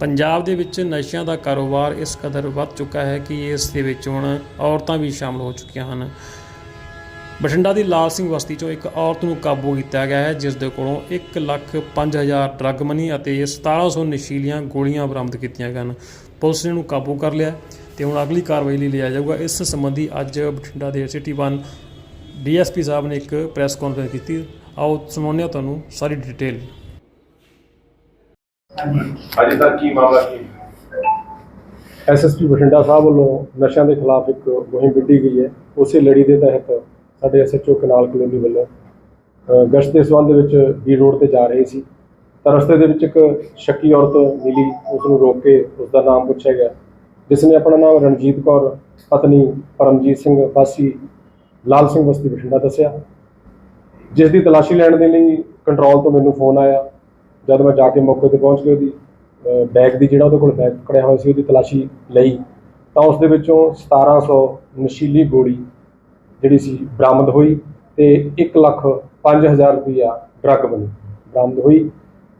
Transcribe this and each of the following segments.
ਪੰਜਾਬ ਦੇ ਵਿੱਚ ਨਸ਼ਿਆਂ ਦਾ ਕਾਰੋਬਾਰ ਇਸ ਕਦਰ ਵੱਧ ਚੁੱਕਾ ਹੈ ਕਿ ਇਸ ਦੇ ਵਿੱਚ ਹੁਣ ਔਰਤਾਂ ਵੀ ਸ਼ਾਮਲ ਹੋ ਚੁੱਕੀਆਂ ਹਨ। ਬਠਿੰਡਾ ਦੀ ਲਾਲ ਸਿੰਘ ਬਸਤੀ ਚੋਂ ਇੱਕ ਔਰਤ ਨੂੰ ਕਾਬੂ ਕੀਤਾ ਗਿਆ ਹੈ, ਜਿਸ ਦੇ ਕੋਲੋਂ 1 ਲੱਖ 5000 ਡਰੱਗ ਮਨੀ ਅਤੇ 1700 ਨਸ਼ੀਲੀਆਂ ਗੋਲੀਆਂ ਬਰਾਮਦ ਕੀਤੀਆਂ ਗਈਆਂ ਹਨ। ਪੁਲਿਸ ਨੇ ਇਹਨੂੰ ਕਾਬੂ ਕਰ ਲਿਆ ਤੇ ਹੁਣ ਅਗਲੀ ਕਾਰਵਾਈ ਲਈ ਲਿਆ ਜਾਊਗਾ। ਇਸ ਸੰਬੰਧੀ ਅੱਜ ਬਠਿੰਡਾ ਦੇ ਸਿਟੀ 1 ਡੀਐਸਪੀ ਸਾਹਿਬ ਨੇ ਇੱਕ ਪ੍ਰੈਸ ਕਾਨਫਰੰਸ ਕੀਤੀ। ਆਓ ਸੁਣਾਉਂਦੇ ਹਾਂ ਤੁਹਾਨੂੰ ਸਾਰੀ ਡਿਟੇਲ। ਅਜੇ ਤੱਕ ਕੀ ਮਾਮਲਾ ਕੀ? ਐਸਐਸਪੀ ਬਠਿੰਡਾ ਸਾਹਿਬ ਵੱਲੋਂ ਨਸ਼ਿਆਂ ਦੇ ਖਿਲਾਫ ਇੱਕ ਮੁਹਿੰਮ ਵਿੱਢੀ ਗਈ ਹੈ। ਉਸੇ ਲੜੀ ਦੇ ਤਹਿਤ ਸਾਡੇ ਐਸਐਚਓ ਕਨਾਲ ਕਲੋਨੀ ਵੱਲੋਂ ਗਸ਼ਤ ਦੇ ਸੰਬੰਧ ਵਿੱਚ ਬੀ ਰੋਡ ਤੇ ਜਾ ਰਹੇ ਸੀ। ਤਾਂ ਰਸਤੇ ਦੇ ਵਿੱਚ ਇੱਕ ਸ਼ੱਕੀ ਔਰਤ ਮਿਲੀ ਉਸ ਨੂੰ ਰੋਕ ਕੇ ਉਸ ਦਾ ਨਾਮ ਪੁੱਛਿਆ ਗਿਆ। ਜਿਸ ਨੇ ਆਪਣਾ ਨਾਮ ਰਣਜੀਤ ਕੌਰ, ਪਤਨੀ ਪਰਮਜੀਤ ਸਿੰਘ, ਵਾਸੀ ਲਾਲ ਸਿੰਘ ਬਸਤੀ ਬਠਿੰਡਾ ਦੱਸਿਆ। ਜਿਸ ਦੀ ਤਲਾਸ਼ੀ ਲੈਣ ਦੇ ਲਈ ਕੰਟਰੋਲ ਤੋਂ ਮੈਨੂੰ ਫੋਨ ਆਇਆ। ਜਦ ਮੈਂ ਜਾ ਕੇ ਮੌਕੇ ਤੇ ਪਹੁੰਚ ਕੇ ਉਹਦੀ ਬੈਗ ਦੀ ਜਿਹੜਾ ਉਹਦੇ ਕੋਲ ਬੈਗ ਪਕੜਿਆ ਹੋਇਆ ਸੀ ਉਹਦੀ ਤਲਾਸ਼ੀ ਲਈ ਤਾਂ ਉਸ ਦੇ ਵਿੱਚੋਂ 1700 ਨਸ਼ੀਲੀ ਗੋਲੀ ਜਿਹੜੀ ਸੀ ਬਰਾਮਦ ਹੋਈ ਤੇ 1 ਲੱਖ 5000 ਰੁਪਇਆ ਡਰੱਗ ਬਣੀ ਬਰਾਮਦ ਹੋਈ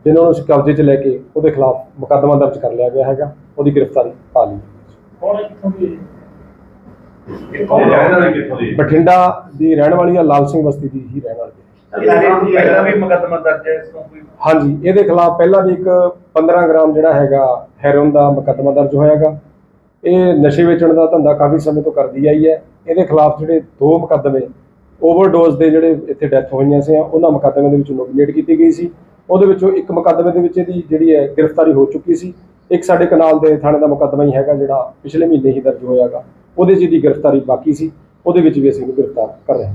ਜਿਨ੍ਹਾਂ ਨੂੰ ਅਸੀਂ ਕਬਜ਼ੇ 'ਚ ਲੈ ਕੇ ਉਹਦੇ ਖਿਲਾਫ ਮੁਕੱਦਮਾ ਦਰਜ ਕਰ ਲਿਆ ਗਿਆ ਹੈਗਾ ਉਹਦੀ ਗ੍ਰਿਫਤਾਰੀ ਪਾ ਲਈ। ਕਿੱਥੋਂ ਦੇ? ਰਹਿਣ ਵਾਲੇ ਕਿੱਥੋਂ ਦੇ? ਬਠਿੰਡਾ ਦੀ ਰਹਿਣ ਵਾਲੀ ਆ ਲਾਲ ਸਿੰਘ ਬਸਤੀ ਦੀ ਹੀ ਰਹਿਣ ਵਾਲੀ ਹੈ ਪਹਿਲਾਂ ਵੀ ਮੁਕੱਦਮਾ ਦਰਜ ਹੈ ਇਸ ਤੋਂ ਕੋਈ ਹਾਂਜੀ ਇਹਦੇ ਖਿਲਾਫ ਪਹਿਲਾਂ ਵੀ ਇੱਕ 15 ਗ੍ਰਾਮ ਜਿਹੜਾ ਹੈਗਾ ਹੈਰੋਨ ਦਾ ਮੁਕੱਦਮਾ ਦਰਜ ਹੋਇਆਗਾ। ਇਹ ਨਸ਼ੇ ਵੇਚਣ ਦਾ ਧੰਦਾ ਕਾਫੀ ਸਮੇਂ ਤੋਂ ਕਰਦੀ ਆਈ ਹੈ। ਇਹਦੇ ਖਿਲਾਫ ਜਿਹੜੇ ਦੋ ਮੁਕੱਦਮੇ ਓਵਰਡੋਜ਼ ਦੇ ਜਿਹੜੇ ਇੱਥੇ ਡੈਥ ਹੋਈਆਂ ਸੀ ਉਹਨਾਂ ਮੁਕੱਦਮੇ ਦੇ ਵਿੱਚ ਨੋਮੀਨੇਟ ਕੀਤੀ ਗਈ ਸੀ। ਉਹਦੇ ਵਿੱਚੋਂ ਇੱਕ ਮੁਕੱਦਮੇ ਦੇ ਵਿੱਚ ਇਹਦੀ ਜਿਹੜੀ ਹੈ ਗ੍ਰਿਫਤਾਰੀ ਹੋ ਚੁੱਕੀ ਸੀ। ਇੱਕ ਸਾਡੇ ਕਨਾਲ ਦੇ ਥਾਣੇ ਦਾ ਮੁਕੱਦਮਾ ਹੀ ਹੈਗਾ ਜਿਹੜਾ ਪਿਛਲੇ ਮਹੀਨੇ ਹੀ ਦਰਜ ਹੋਇਆਗਾ। ਉਹਦੇ 'ਚ ਇਹਦੀ ਗ੍ਰਿਫਤਾਰੀ ਬਾਕੀ ਸੀ। ਉਹਦੇ ਵਿੱਚ ਵੀ ਅਸੀਂ ਇਹਨੂੰ ਗ੍ਰਿਫਤਾਰ ਕਰ ਰਹੇ ਹਾਂ।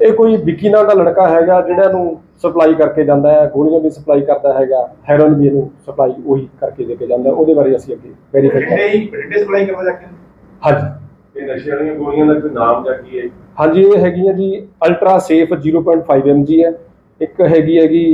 ਇਹ ਕੋਈ ਵਿੱਕੀ ਨਾਂ ਦਾ ਲੜਕਾ ਹੈਗਾ ਜਿਹੜਾ ਨੂੰ ਸਪਲਾਈ ਕਰਕੇ ਜਾਂਦਾ ਹੈ ਗੋਲੀਆਂ ਵੀ ਸਪਲਾਈ ਕਰਦਾ ਹੈਗਾ ਹੈਰੋਨ ਵੀ ਇਹਨੂੰ ਸਪਲਾਈ ਉਹੀ ਕਰਕੇ ਦੇ ਕੇ ਜਾਂਦਾ ਹੈ। ਉਹਦੇ ਬਾਰੇ ਅਸੀਂ ਅੱਗੇ ਵੈਰੀਫਾਈ ਕਰਾਂਗੇ। ਹੀ ਬਠਿੰਡੇ ਸਪਲਾਈ ਕਰਵਾ ਜਾ ਕੇ। ਹਾਂਜੀ। ਇਹ ਨਸ਼ੇ ਵਾਲੀਆਂ ਗੋਲੀਆਂ ਦਾ ਕੋਈ ਨਾਮ ਜਾਂ ਕੀ ਹੈ? ਹਾਂਜੀ ਇਹ ਹੈਗੀ ਹੈ ਜੀ ਅਲਟਰਾ ਸੇਫ 0.5 mg ਹੈ। ਇੱਕ ਹੈਗੀ ਹੈਗੀ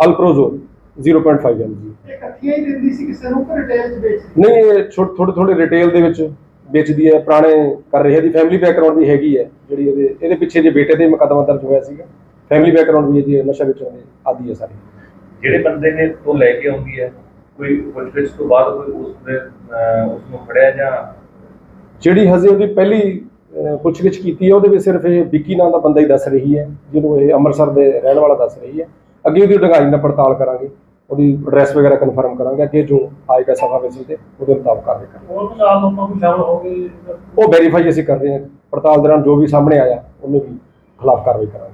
ਅਲਪ੍ਰੋਜ਼ੋਲ 0.5 mg ਇਹ ਇਕੱਠੀਆਂ ਹੀ ਦਿੰਦੀ ਸੀ ਕਿਸੇ ਨੂੰ ਰਿਟੇਲ 'ਚ ਵੇਚਦੀ ਨਹੀਂ ਇਹ ਛੋਟੇ ਥੋੜੇ ਥੋੜੇ ਰਿਟੇਲ ਦੇ ਵਿੱਚ। ਵੇਚਦੀ ਹੈ ਪੁਰਾਣੇ ਕਰ ਰਹੀ ਹੈ ਦੀ ਫੈਮਿਲੀ ਬੈਕਗ੍ਰਾਉਂਡ ਵੀ ਹੈਗੀ ਹੈ ਜਿਹੜੀ ਇਹਦੇ ਇਹਦੇ ਪਿੱਛੇ ਜੇ ਬੇਟੇ ਤੇ ਮੁਕੱਦਮਾ ਦਰਜ ਹੋਇਆ ਸੀਗਾ। ਫੈਮਿਲੀ ਬੈਕਗ੍ਰਾਉਂਡ ਵੀ ਇਹਦੀ ਨਸ਼ਾ ਵੇਚਣ ਦੀ ਆਦੀ ਹੈ ਸਾਰੀ। ਜਿਹੜੇ ਬੰਦੇ ਨੇ ਤੋਂ ਲੈ ਕੇ ਆਉਂਦੀ ਹੈ ਕੋਈ ਪੁੱਛਗਿੱਛ ਤੋਂ ਬਾਅਦ ਕੋਈ ਉਸ ਦੇ ਉਸ ਨੂੰ ਫੜਿਆ ਜਾਂ ਜਿਹੜੀ ਹਜੇ ਉਹਦੀ ਪਹਿਲੀ ਪੁੱਛਗਿੱਛ ਕੀਤੀ ਹੈ ਉਹਦੇ ਵਿੱਚ ਸਿਰਫ ਇਹ ਵਿੱਕੀ ਨਾਂ ਦਾ ਬੰਦਾ ਹੀ ਦੱਸ ਰਹੀ ਹੈ ਜਿਹਨੂੰ ਇਹ ਅੰਮ੍ਰਿਤਸਰ ਦੇ ਰਹਿਣ ਵਾਲਾ ਦੱਸ ਰਹੀ ਹੈ। ਅੱਗੇ ਉਹਦੀ ਡੂੰਘਾਈ ਨਾਲ ਪੜਤਾਲ ਕਰਾਂਗੇ। ਉਹਦੀ ਐਡਰੈਸ ਵਗੈਰਾ ਕਨਫਰਮ ਕਰਾਂਗੇ ਅੱਗੇ ਜੋ ਆਏਗਾ ਸਫਾ ਵਿੱਚ ਤੇ ਉਹਦੇ ਮੁਤਾਬਕ ਕਾਰਵਾਈ ਕਰਾਂਗੇ। ਹੋਰ ਨਾਲ ਲੋਕਾਂ ਨੂੰ ਸ਼ਾਮਲ ਹੋ ਗਏ ਉਹ ਵੈਰੀਫਾਈ ਅਸੀਂ ਕਰ ਰਹੇ ਹਾਂ ਪੜਤਾਲ ਦੌਰਾਨ ਜੋ ਵੀ ਸਾਹਮਣੇ ਆਇਆ ਉਹਨੂੰ ਵੀ ਖਿਲਾਫ ਕਾਰਵਾਈ ਕਰਾਂਗੇ।